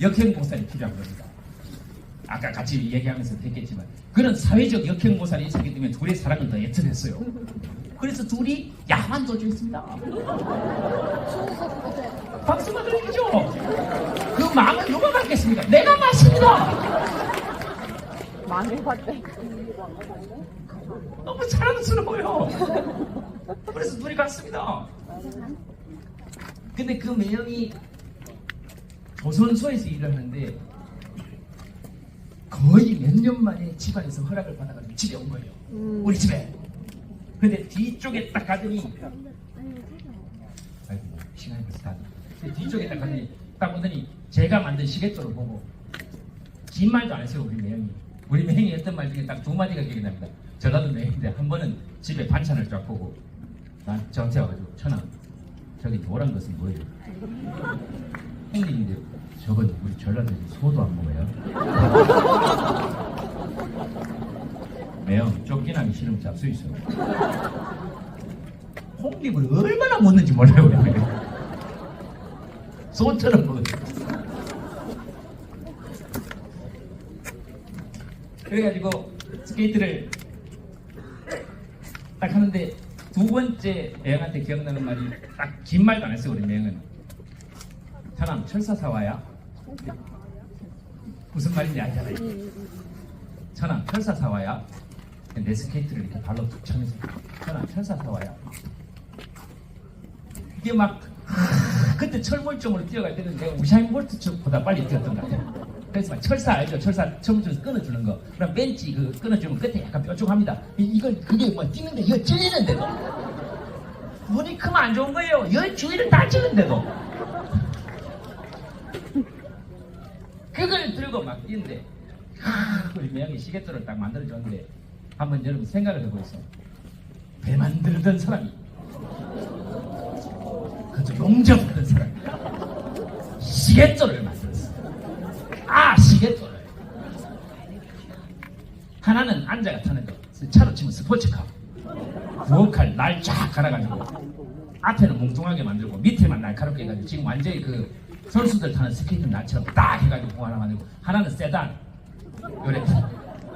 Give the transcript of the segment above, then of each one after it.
역행보살이 필요한 겁니다. 아까 같이 얘기하면서 했겠지만 그런 사회적 역행보살이 있었기 때문에 둘의 사랑은 더 애틋했어요. 그래서 둘이 야만 도주했습니다. 박수 받으시죠. 그 마음을 누가 받겠습니까? 내가. 망해봤대. 너무 자랑스러워요. 그래서 둘이 갔습니다. 근데 그 매형이 조선소에서 일을 하는데 거의 몇 년 만에 집안에서 허락을 받아가지고 집에 온 거예요. 음. 우리 집에. 근데 뒤쪽에 딱 가더니 아이고 시간이 벌써 다. 뒤쪽에 딱 가더니 딱 보더니 제가 만든 시계돌을 보고 긴 말도 안 했어요 우리 매형이 우리 매형이 했던 말 중에 딱 두 마디가 기억이 납니다 저라도 매형인데 한 번은 집에 반찬을 쫙 보고 난 저한테 와가지고 천아 저기 노란 것은 뭐예요? 형님인데 저건 우리 전라도에 소도 안 먹어요? 매형 쫓기나기 싫으면 잡수 있어 홍립을 얼마나 먹는지 몰라요 우리. 소처럼 먹었어 그래가지고 스케이트를 딱 하는데 두 번째 매형한테 기억나는 말이 딱 긴 말도 안 했어요 우리 매형은. 사람 철사 사와야? 무슨 말인지 알잖아요 천안 철사 사와야? 내 스케이트를 이렇게 발로 툭 차면서 천안 철사 사와야? 이게 막 하, 그때 철물점으로 뛰어갈 때는 내가 우샤인 볼트보다 빨리 뛰었던 것 같아요 그래서 막 철사 알죠? 철사 철물점에서 끊어주는 거. 그럼 벤치 그 끊어주면 끝에 약간 뾰족합니다. 이- 이건 그게 뭐 뛰는데 이거 찔리는데도 문이 크면 안 좋은 거예요. 여 주위를 다 찌는데도 그걸 들고 막 뛰는데 하, 우리 매형이 시계돌을 딱 만들어줬는데 한번 여러분 생각을 해보세요. 배 만들던 사람이. 그것도 용접하던 사람이. 시계돌을 만들었어 아 시계돌을 하나는 앉아가 타는 거. 차로 치면 스포츠카. 부엌칼 날 쫙 갈아가지고 앞에는 뭉뚱하게 만들고 밑에만 날카롭게 해가지고 지금 완전히 그 선수들 타는 스케이트 날처럼 딱 해가지고 공 하나 만들고 하나는 세단. 요래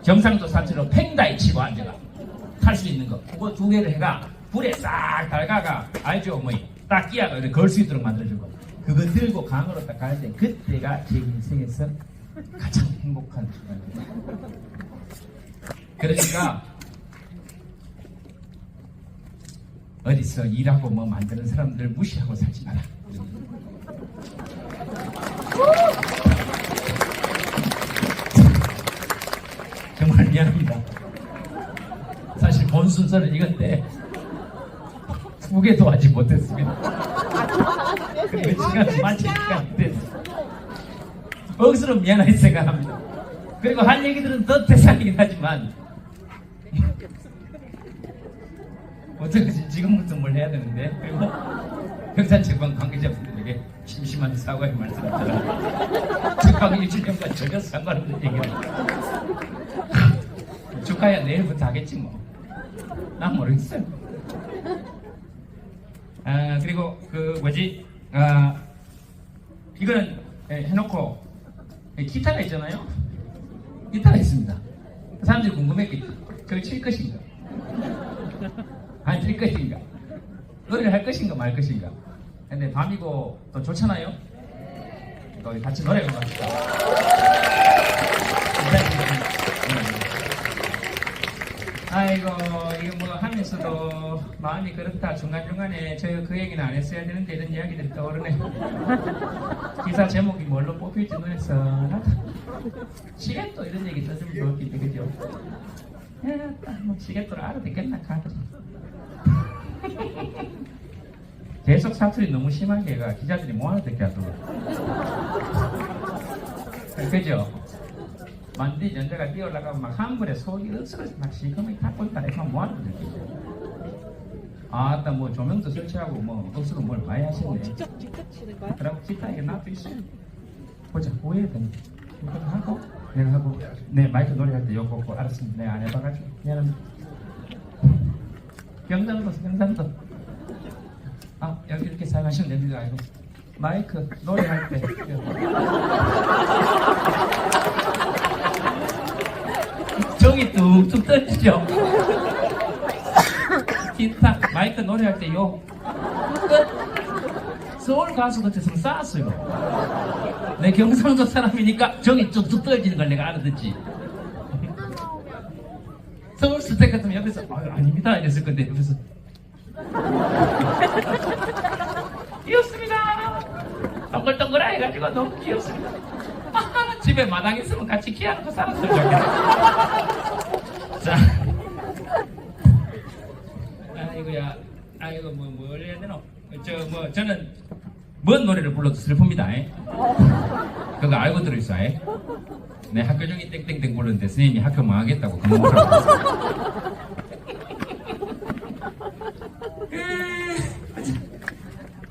경상도 사투리로 팽다이 치고 앉아가. 탈 수 있는 거. 그거 두 개를 해가 불에 싹 달가가 알죠? 어머니 딱 이렇게 걸수 있도록 만들어주고. 그거 들고 강으로 딱갈때 그때가 제 인생에서 가장 행복한 순간이에요 그러니까 어디서 일하고 뭐 만드는 사람들 무시하고 살지 마라. 정말 미안합니다. 사실 본 순서는 이건데 두 개도 하지 못했습니다. 그리고 시간이 마칠 시간이 됐어. 억수로 미안하게 생각합니다. 그리고 할 얘기들은 더 대상이긴 하지만 어쩌지 지금부터 뭘 해야 되는데 그리고 평산체관 관계자분들에게 심심한 사과의 말씀드립니다. 축하하고 일주년간 전혀 상관없는 얘기를 축하야 내일부터 하겠지 뭐. 난 모르겠어요. 아 그리고 그 뭐지 아 이거는 예, 해놓고 예, 기타가 있잖아요. 기타가 있습니다. 사람들이 궁금했겠지. 그걸 칠 것인가? 안칠 것인가? 노래를 할 것인가 말 것인가? 근데 밤이고 또 좋잖아요? 또 같이 노래 한번 합시다. 아이고 이거 뭐 하면서도 마음이 그렇다 중간중간에 저 그 얘기는 안 했어야 되는데 이런 이야기들이 떠오르네 기사 제목이 뭘로 뽑힐지 눈에 선하다 시계또 이런 얘기 써주면 좋겠지 그죠? 에, 뭐 시계또 알아듣겠나 가지 계속 사투리 너무 심하게 가 기자들이 뭐 하나 듣게 하더라고. 그죠? 만디 연자가 뛰어올라가면 막 한글에 속이 으스러져 막 시커멓게 탔고 있다 이거 뭐 하는 거지 아따 뭐 조명도 설치하고 뭐 억수로 뭘 많이 하시네. 직접 직접 치는 거야? 그럼 기타 이게 놔둬 있어 보자 뭐 해야 되나 이거 하고 내가 하고. 네 마이크 노래할 때 요거 고. 알았습니다. 내가 안 해봐가지고. 미안합니다 경상도, 경상도. 아, 여기 이렇게 사용하시면 됩니다. 아이고. 마이크, 노래할 때. 정이 뚝뚝 떨리죠? 기타, 마이크 노래할 때 요. 끝. 서울 가수 같았으면 싸았어요. 내 경상도 사람이니까 정이 뚝뚝 떨어지는 걸 내가 알아듣지. 서울 스택 같으면 옆에서 아유, 아닙니다 이랬을 건데 옆에서 귀엽습니다. 동글동글 해가지고 너무 귀엽습니다. 아, 집에 마당 있으면 같이 키워놓고 살았으면 좋겠다. 자. 아이고야. 아이고, 뭐, 뭘 해야 되노? 저, 뭐, 저는 뭔 노래를 불러도 슬픕니다. 에? 그거 알고 들어있어. 에? 내 학교 중에 땡땡땡 부르는데 선생님이 학교 망하겠다고 그만 오라고.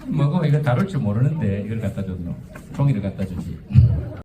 뭐고 이거 다룰 줄 모르는데 이걸 갖다 줬노. 종이를 갖다 주지.